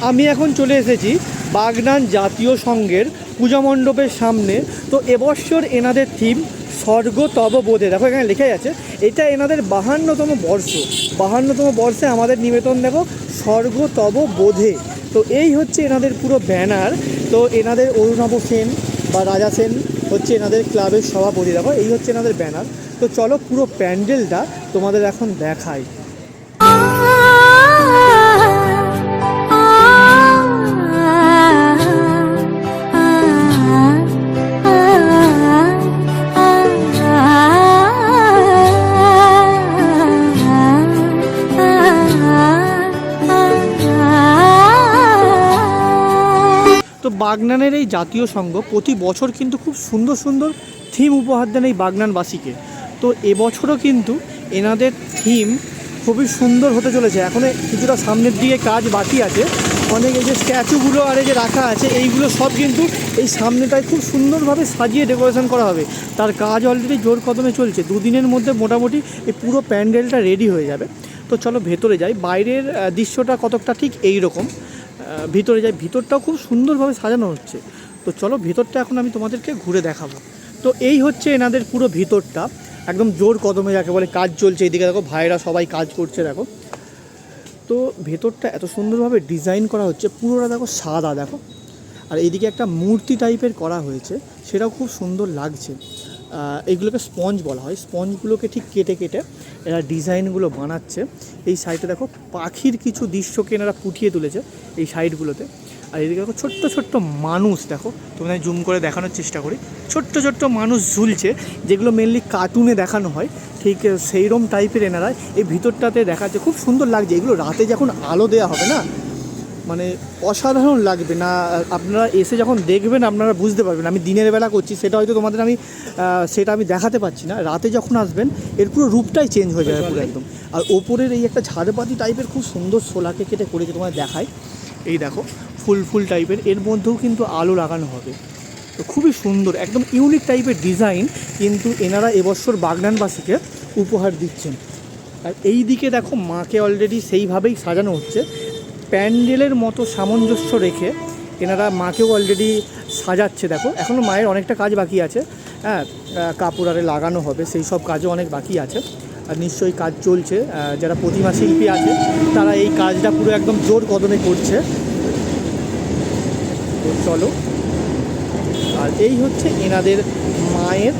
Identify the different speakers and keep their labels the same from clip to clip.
Speaker 1: আমি এখন চলে এসেছি বাগনান জাতীয় সংঘের পূজা মণ্ডপের সামনে। তো এবছর এনাদের থিম স্বর্গ তব বোধে। দেখো এখানে লেখাই আছে, এটা এনাদের বাহান্নতম বর্ষ। বাহান্নতম বর্ষে আমাদের নিবেদন দেখো স্বর্গ তব বোধে। তো এই হচ্ছে এনাদের পুরো ব্যানার। তো এনাদের অরুণাভ সেন বা রাজা সেন হচ্ছে এনাদের ক্লাবের সভাপতি। দেখো, এই হচ্ছে এনাদের ব্যানার। তো চলো পুরো প্যান্ডেলটা তোমাদের এখন দেখাই। তো বাগনানের এই জাতীয় সংঘ প্রতি বছর কিন্তু খুব সুন্দর সুন্দর থিম উপহার দেন এই বাগনানবাসীকে। তো এবছরও কিন্তু এনাদের থিম খুবই সুন্দর হতে চলেছে। এখনও কিছুটা সামনের দিকে কাজ বাকি আছে। অনেক এই যে স্ট্যাচুগুলো আর এই যে রাখা আছে, এইগুলো সব কিন্তু এই সামনেটায় খুব সুন্দরভাবে সাজিয়ে ডেকোরেশন করা হবে। তার কাজ অলরেডি জোর কদমে চলছে। দুদিনের মধ্যে মোটামুটি এই পুরো প্যান্ডেলটা রেডি হয়ে যাবে। তো চলো ভেতরে যাই। বাইরের দৃশ্যটা কতকটা ঠিক এই রকম ভিতরে যাই, ভিতরটাও খুব সুন্দরভাবে সাজানো হচ্ছে। তো চলো, ভিতরটা এখন আমি তোমাদেরকে ঘুরে দেখাবো। তো এই হচ্ছে এনাদের পুরো ভিতরটা। একদম জোর কদমে যাকে বলে কাজ চলছে। এদিকে দেখো ভাইরা সবাই কাজ করছে, দেখো। তো ভেতরটা এত সুন্দরভাবে ডিজাইন করা হচ্ছে। পুরোটা দেখো সাদা, দেখো। আর এইদিকে একটা মূর্তি টাইপের করা হয়েছে। সেটাও খুব সুন্দর লাগছে। এইগুলোকে স্পঞ্জ বলা হয়। স্পঞ্জগুলোকে ঠিক কেটে কেটে এরা ডিজাইনগুলো বানাচ্ছে। এই সাইডে দেখো পাখির কিছু দৃশ্যকে এনারা ফুটিয়ে তুলেছে এই সাইডগুলোতে। আর এদিকে দেখো ছোট্ট ছোট্ট মানুষ দেখো। তোমাদের জুম করে দেখানোর চেষ্টা করি। ছোট্ট ছোট্ট মানুষ ঝুলছে, যেগুলো মেনলি কার্টুনে দেখানো হয়। ঠিক সেইরম টাইপের এনারা। এই ভিতরটাতে দেখাচ্ছে, খুব সুন্দর লাগছে। এগুলো রাতে যখন আলো দেওয়া হবে না মানে অসাধারণ লাগবে না, আপনারা এসে যখন দেখবেন, আপনারা বুঝতে পারবেন। আমি দিনের বেলা করছি, সেটা হয়তো তোমাদের আমি সেটা আমি দেখাতে পাচ্ছি না। রাতে যখন আসবেন, এর পুরো রূপটাই চেঞ্জ হয়ে যাবে পুরো একদম। আর ওপরের এই একটা ঝাড়বাতি টাইপের খুব সুন্দর সোলাকে কেটে করেছে তোমাদের দেখায় এই দেখো, ফুল ফুল টাইপের এর মধ্যেও কিন্তু আলো লাগানো হবে। তো খুবই সুন্দর, একদম ইউনিক টাইপের ডিজাইন কিন্তু এনারা এবছর বাগনানবাসীকে উপহার দিচ্ছেন। আর এই দিকে দেখো, মাকে অলরেডি সেইভাবেই সাজানো হচ্ছে। প্যান্ডেলের মতো সামঞ্জস্য রেখে এনারা মাকেও অলরেডি সাজাচ্ছে, দেখো। এখনও মায়ের অনেকটা কাজ বাকি আছে। হ্যাঁ কাপড় আরে লাগানো হবে, সেই সব কাজও অনেক বাকি আছে। আর নিশ্চয়ই কাজ চলছে। যারা প্রতিমা শিল্পী আছে, তারা এই কাজটা পুরো একদম জোর কদমে করছে। চলো। আর এই হচ্ছে এনাদের মায়ের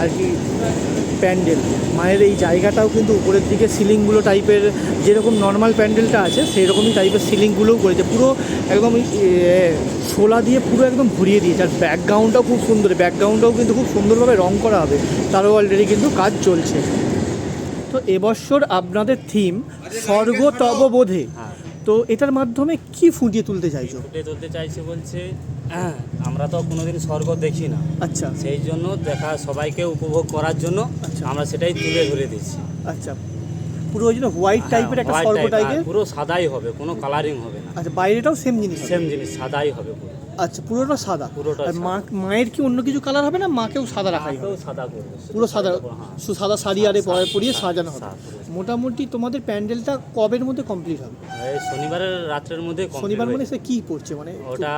Speaker 1: আর কি প্যান্ডেল। মায়ের এই জায়গাটাও কিন্তু উপরের দিকে সিলিংগুলো টাইপের যেরকম নর্মাল প্যান্ডেলটা আছে সেই রকমই টাইপের সিলিংগুলোও করেছে। পুরো একদম শোলা দিয়ে পুরো একদম ভরিয়ে দিয়েছে। আর ব্যাকগ্রাউন্ডটাও খুব সুন্দর। ব্যাকগ্রাউন্ডটাও কিন্তু খুব সুন্দরভাবে রং করা হবে। তারও অলরেডি কিন্তু কাজ চলছে। তো এবছর আপনাদের থিম স্বর্গ বোধে তো এটার মাধ্যমে কি ফুটিয়ে তুলতে চাইছো?
Speaker 2: ফুটে তুলতে চাইছে বলছে হ্যাঁ, আমরা তো কোনোদিন স্বর্গ দেখি না।
Speaker 1: আচ্ছা।
Speaker 2: সেই জন্য দেখা সবাইকে উপভোগ করার জন্য
Speaker 1: আচ্ছা।
Speaker 2: আমরা সেটাই তুলে ধরে দিচ্ছি।
Speaker 1: আচ্ছা। পুরো ওই জন্য হোয়াইট টাইপের একটা স্বর্গ টাইপের
Speaker 2: হ্যাঁ, পুরো সাদাই হবে কোনো কালারিং হবে না।
Speaker 1: আচ্ছা বাইরেটাও সেম জিনিস।
Speaker 2: সেম জিনিস সাদাই হবে পুরো।
Speaker 1: আচ্ছা পুরোটা সাদা?
Speaker 2: পুরোটা
Speaker 1: আর মা মায়ের কি অন্য কিছু কালার হবে না? মাকেও সাদা রাখাই হবে।
Speaker 2: সাদা করবে
Speaker 1: পুরো সাদা
Speaker 2: হ্যাঁ।
Speaker 1: সাদা শাড়ি আরে পরে পরিয়ে সাজানো হবে। মোটামুটি তোমাদের প্যান্ডেলটা কবের মধ্যে কমপ্লিট হবে?
Speaker 2: শনিবারের রাত্রের মধ্যে
Speaker 1: শনিবার মানে সে কি পড়ছে? মানে
Speaker 2: ওটা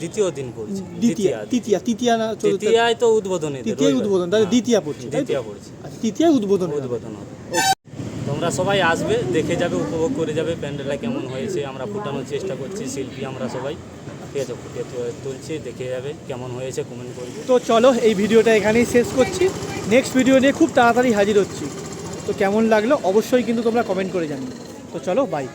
Speaker 2: দ্বিতীয় দিন পড়ছে।
Speaker 1: দ্বিতীয় তৃতীয়া তৃতীয়া না
Speaker 2: তৃতীয়ায় তো উদ্বোধনী
Speaker 1: তৃতীয় উদ্বোধন তাহলে দ্বিতীয়া পড়ছে
Speaker 2: দ্বিতীয় পড়ছে।
Speaker 1: আচ্ছা, তৃতীয়া উদ্বোধন
Speaker 2: উদ্বোধন হবে। তোমরা সবাই আসবে দেখে যাবে উপভোগ করে যাবে। প্যান্ডেলটা কেমন হয়েছে আমরা ফুটানোর চেষ্টা করছি শিল্পী আমরা সবাই। ফুটিয়ে তু- তুলছি, দেখে যাবে কেমন হয়েছে, কমেন্ট করবে।
Speaker 1: তো চলো, এই ভিডিওটা এখানেই শেষ করছি। নেক্সট ভিডিও নিয়ে খুব তাড়াতাড়ি হাজির হচ্ছি। তো কেমন লাগল অবশ্যই কিন্তু তোমরা কমেন্ট করে জানি তো চলো বাই